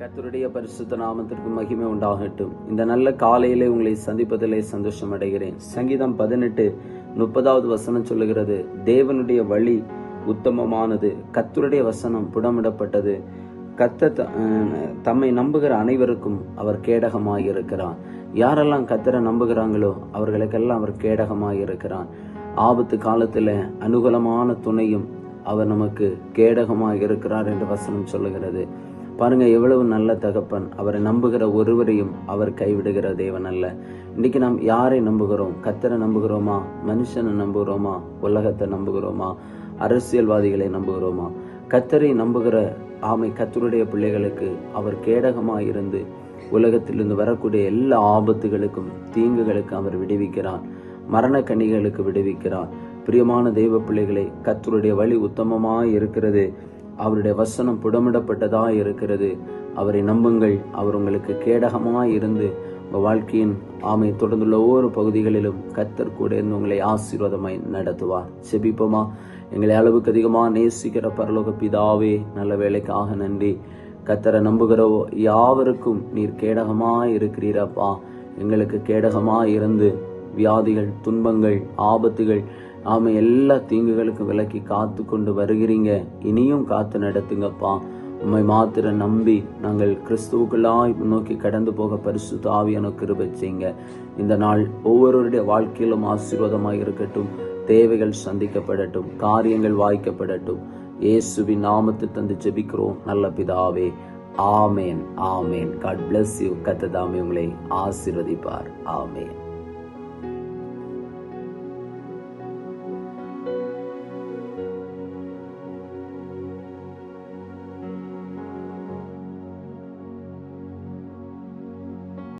கத்தருடைய பரிசுத்த நாமத்திற்கு மகிமை உண்டாகட்டும். இந்த நல்ல காலையிலே உங்களை சந்திப்பதிலே சந்தோஷம் அடைகிறேன். சங்கீதம் பதினெட்டு முப்பதாவது வசனம் சொல்லுகிறது தேவனுடைய வழி உத்தமமானது கத்துருடைய வசனம் புடமிடப்பட்டது. கத்த தம்மை நம்புகிற அனைவருக்கும் அவர் கேடகமாக இருக்கிறார் யாரெல்லாம் கத்தரை நம்புகிறாங்களோ அவர்களுக்கெல்லாம் அவர் கேடகமாக இருக்கிறார் ஆபத்து காலத்தில் அனுகூலமான துணையும் அவர் நமக்கு கேடகமாக இருக்கிறார் என்று வசனம் சொல்லுகிறது. பாருங்க எவ்வளவு நல்ல தகப்பன். அவரை நம்புகிற ஒருவரையும் அவர் கைவிடுகிற தேவன் அல்ல. இன்னைக்கு நாம் யாரை நம்புகிறோம்? கத்தரை நம்புகிறோமா? மனுஷனை நம்புகிறோமா? உலகத்தை நம்புகிறோமா? அரசியல்வாதிகளை நம்புகிறோமா? கத்தரை நம்புகிற ஆமை கத்தருடைய பிள்ளைகளுக்கு அவர் கேடகமாக இருந்து உலகத்திலிருந்து வரக்கூடிய எல்லா ஆபத்துகளுக்கும் தீங்குகளுக்கும் அவர் விடுவிக்கிறார். மரண கனிகளுக்கு விடுவிக்கிறார். பிரியமான தெய்வ பிள்ளைகளை கத்தருடைய வழி உத்தமமாக இருக்கிறது. அவருடைய வசனம் புடமிடப்பட்டதா இருக்கிறது. அவரை நம்புங்கள். அவர் உங்களுக்கு கேடகமாக இருந்து உங்கள் வாழ்க்கையின் ஆமை தொடர்ந்துள்ள ஒவ்வொரு பகுதிகளிலும் கத்தர் கூட இருந்து உங்களை ஆசீர்வாதமாய் நடத்துவார். செபிப்போமா? எங்களை அளவுக்கு அதிகமாக நேசிக்கிற பரலோக பிதாவே நல்ல வேலைக்காக நன்றி. கத்தரை நம்புகிற யாவருக்கும் நீர் கேடகமாக இருக்கிறீரப்பா எங்களுக்கு கேடகமாக இருந்து வியாதிகள் துன்பங்கள் ஆபத்துகள் ஆமை எல்லா தீங்குகளுக்கும் விலக்கி காத்து கொண்டு வருகிறீங்க. இனியும் காத்து நடத்துங்கப்பா. உம்மை மாத்திர நம்பி நாங்கள் கிறிஸ்துவுக்குள்ளாய் நோக்கி கடந்து போக பரிசு தாவியான கிருபை செய்யுங்க. இந்த நாள் ஒவ்வொருவருடைய வாழ்க்கையிலும் ஆசீர்வாதமாக இருக்கட்டும். தேவைகள் சந்திக்கப்படட்டும். காரியங்கள் வாய்க்கப்படட்டும். இயேசுவின் நாமத்தை தந்து ஜெபிக்கிறோம். நல்ல பிதாவே amen amen. God bless you கத்ததாமே உங்களை ஆசீர்வதிப்பார். ஆமேன்.